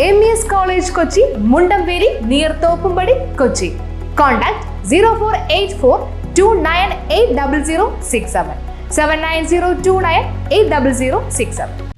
M E S college Kochi Mundamperi near Thoppumpady Kochi contact zero four eight four two nine eight double zero six seven seven nine zero two nine eight double zero six seven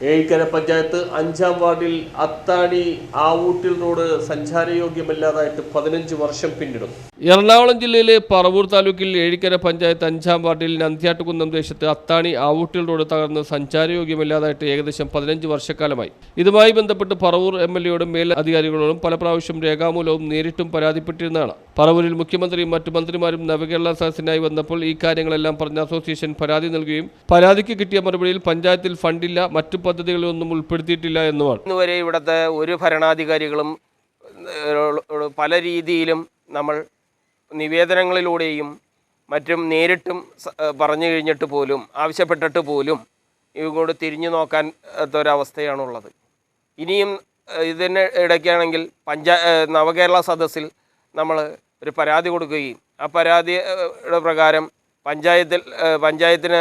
Ezhikkara panchayat അഞ്ചാം വാർഡിൽ അത്താണി ആവൂട്ടിൽ road സഞ്ചാരയോഗ്യമല്ലാതായിട്ട് പതിനഞ്ച് വർഷം പിന്നിടും. എറണാകുളം ജില്ലയിലെ പറവൂർ താലൂക്കിൽ ഏഴിക്കര പഞ്ചായത്ത് അഞ്ചാം വാർഡിൽ നന്ദ്യാട്ടുകുന്നം ദേശത്ത് അത്താണി ആവൂട്ടിൽ road തകർന്ന് സഞ്ചാരയോഗ്യമല്ലാതായിട്ട് ഏകദേശം പതിനഞ്ച് വർഷക്കാലമായി. ഇതുമായി ബന്ധപ്പെട്ട് പറവൂർ എം എൽ എയോടും മേൽ അധികാരികളോടും പല പ്രാവശ്യം രേഖാമൂലവും നേരിട്ടും പരാതിപ്പെട്ടിരുന്നതാണ്. പറവൂരിൽ മുഖ്യമന്ത്രിയും മറ്റു മന്ത്രിമാരും നവകേരള സദസ്സിനായി വന്നപ്പോൾ ഈ കാര്യങ്ങളെല്ലാം പറഞ്ഞ അസോസിയേഷൻ പരാതി നൽകുകയും പരാതിക്ക് കിട്ടിയ മറുപടിയിൽ പഞ്ചായത്തിൽ ഫണ്ടില്ല മറ്റു പദ്ധതികളൊന്നും ഉൾപ്പെടുത്തിയിട്ടില്ല എന്നുമാണ്. ഇന്നുവരെ ഇവിടുത്തെ ഒരു ഭരണാധികാരികളും പല രീതിയിലും നമ്മൾ നിവേദനങ്ങളിലൂടെയും മറ്റും നേരിട്ടും പറഞ്ഞു കഴിഞ്ഞിട്ട് പോലും ആവശ്യപ്പെട്ടിട്ട് പോലും ഇങ്ങോട്ട് തിരിഞ്ഞു നോക്കാൻ ഒരവസ്ഥയാണുള്ളത് ഇനിയും ഇതിന് ഇടയ്ക്കാണെങ്കിൽ പഞ്ചാ നവകേരള സദസ്സിൽ നമ്മൾ ഒരു പരാതി കൊടുക്കുകയും ആ പരാതിയുടെ പ്രകാരം പഞ്ചായത്തിൽ പഞ്ചായത്തിന്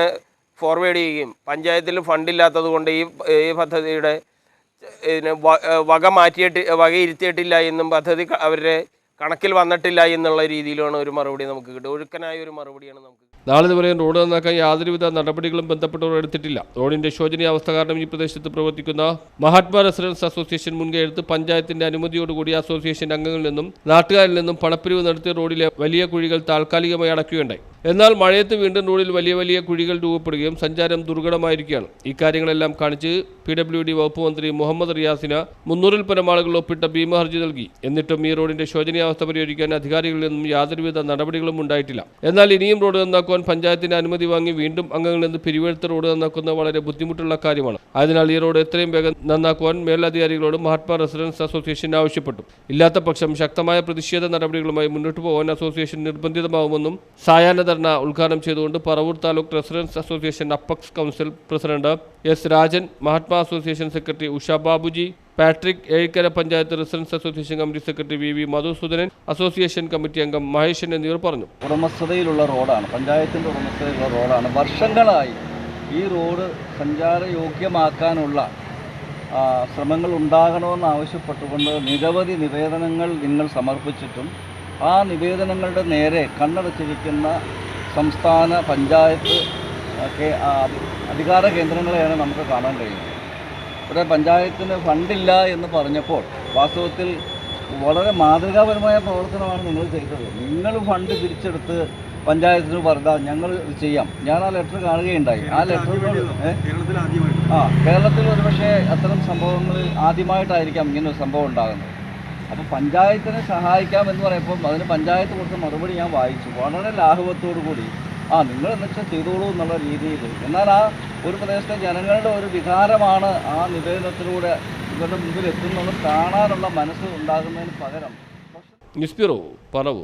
ഫോർവേഡ് ചെയ്യുകയും പഞ്ചായത്തിൽ ഫണ്ടില്ലാത്തത് കൊണ്ട് ഈ ഈ പദ്ധതിയുടെ വക മാറ്റിയിട്ട് വകയിരുത്തിയിട്ടില്ല എന്നും പദ്ധതി അവരുടെ കണക്കിൽ വന്നിട്ടില്ല എന്നുള്ള രീതിയിലാണ് ഒരു മറുപടി നമുക്ക് കിട്ടുക. ഒഴുക്കനായ ഒരു മറുപടിയാണ് നമുക്ക് നാളെ ഇതുവരെയും റോഡ് നന്നാക്കാൻ യാതൊരുവിധ നടപടികളും ബന്ധപ്പെട്ടവർ എടുത്തിട്ടില്ല. റോഡിന്റെ ശോചനീയാവസ്ഥ കാരണം ഈ പ്രദേശത്ത് പ്രവർത്തിക്കുന്ന മഹാത്മാ റെസിഡൻസ് അസോസിയേഷൻ മുൻകൈയെടുത്ത് പഞ്ചായത്തിന്റെ അനുമതിയോടുകൂടി അസോസിയേഷൻ അംഗങ്ങളിൽ നിന്നും നാട്ടുകാരിൽ നിന്നും പണപ്പിരിവ് നടത്തി റോഡിലെ വലിയ കുഴികൾ താൽക്കാലികമായി അടയ്ക്കുകയുണ്ടായി എന്നാൽ മഴയത്ത് വീണ്ടും റോഡിൽ വലിയ വലിയ കുഴികൾ രൂപപ്പെടുകയും സഞ്ചാരം ദുർഘടമായിരിക്കുകയാണ്. ഇക്കാര്യങ്ങളെല്ലാം കാണിച്ച് പി ഡബ്ല്യു ഡി വകുപ്പ് മന്ത്രി മുഹമ്മദ് റിയാസിന് മുന്നൂറിൽ പരം ആളുകൾ ഒപ്പിട്ട ഭീമ ഹർജി നൽകി. എന്നിട്ടും ഈ റോഡിന്റെ ശോചനീയാവസ്ഥ പരിഹരിക്കാൻ അധികാരികളിൽ നിന്നും യാതൊരുവിധ നടപടികളും ഉണ്ടായിട്ടില്ല. എന്നാൽ ഇനിയും റോഡ് നന്നാക്കുവാൻ പഞ്ചായത്തിന്റെ അനുമതി വാങ്ങി വീണ്ടും അംഗങ്ങളിൽ നിന്ന് പിരിവെടുത്ത റോഡ് നന്നാക്കുന്നത് വളരെ ബുദ്ധിമുട്ടുള്ള കാര്യമാണ്. അതിനാൽ ഈ റോഡ് എത്രയും വേഗം നന്നാക്കുവാൻ മേലധികാരികളോട് മഹാത്മാ റെസിഡൻസ് അസോസിയേഷൻ ആവശ്യപ്പെട്ടു. ഇല്ലാത്ത പക്ഷം ശക്തമായ പ്രതിഷേധ നടപടികളുമായി മുന്നോട്ട് പോകാൻ അസോസിയേഷൻ നിർബന്ധിതമാവുമെന്നും സായാഹ്ന ധർണ ഉദ്ഘാടനം ചെയ്തുകൊണ്ട് Paravur taluk residents association apex council president S Rajan Mahatma association secretary Usha Babuji Patrick Ezhikkara panchayat residents association committee secretary V V Madhusoodanan association committee അംഗം മഹേഷൻ എന്നിവർ പറഞ്ഞു. ഉടമസ്ഥതയിലുള്ള റോഡാണ് പഞ്ചായത്തിന്റെ ഉടമസ്ഥതയിലുള്ള റോഡാണ്. വർഷങ്ങളായി ഈ റോഡ് സഞ്ചാരയോഗ്യമാക്കാനുള്ള ശ്രമങ്ങൾ ഉണ്ടാകണമെന്ന് ആവശ്യപ്പെട്ടുകൊണ്ട് നിരവധി നിവേദനങ്ങൾ നിങ്ങൾ സമർപ്പിച്ചിട്ടും ആ നിവേദനങ്ങളുടെ നേരെ കണ്ണടച്ചിരിക്കുന്ന സംസ്ഥാന പഞ്ചായത്ത് ഒക്കെ അധികാര കേന്ദ്രങ്ങളെയാണ് നമുക്ക് കാണാൻ കഴിയുന്നത്. ഇവിടെ പഞ്ചായത്തിന് ഫണ്ടില്ല എന്ന് പറഞ്ഞപ്പോൾ വാസ്തവത്തിൽ വളരെ മാതൃകാപരമായ പ്രവർത്തനമാണ് നിങ്ങൾ ചെയ്തത്. നിങ്ങൾ ഫണ്ട് പിരിച്ചെടുത്ത് പഞ്ചായത്തിന് പറഞ്ഞാൽ ഞങ്ങൾ ഇത് ചെയ്യാം. ഞാൻ ആ ലെറ്റർ കാണുകയുണ്ടായി. ആ ലെറ്റർ ആ കേരളത്തിൽ ഒരുപക്ഷെ അത്തരം സംഭവങ്ങൾ ആദ്യമായിട്ടായിരിക്കാം ഇങ്ങനെ ഒരു സംഭവം ഉണ്ടാകുന്നത്. അപ്പോൾ പഞ്ചായത്തിനെ സഹായിക്കാം എന്ന് പറയുമ്പോൾ അതിന് പഞ്ചായത്ത് കൊടുത്ത മറുപടി ഞാൻ വായിച്ചു. വളരെ ലാഘവത്തോടു കൂടി ആ നിങ്ങൾ എന്നുവെച്ചാൽ ചെയ്തോളൂ എന്നുള്ള രീതിയിൽ. എന്നാൽ ആ ഒരു പ്രദേശത്തെ ജനങ്ങളുടെ ഒരു വികാരമാണ് ആ നിവേദനത്തിലൂടെ ഇവരുടെ മുമ്പിൽ എത്തുന്നത് കാണാനുള്ള മനസ്സ് ഉണ്ടാകുന്നതിന് പകരം. News bureau Paravur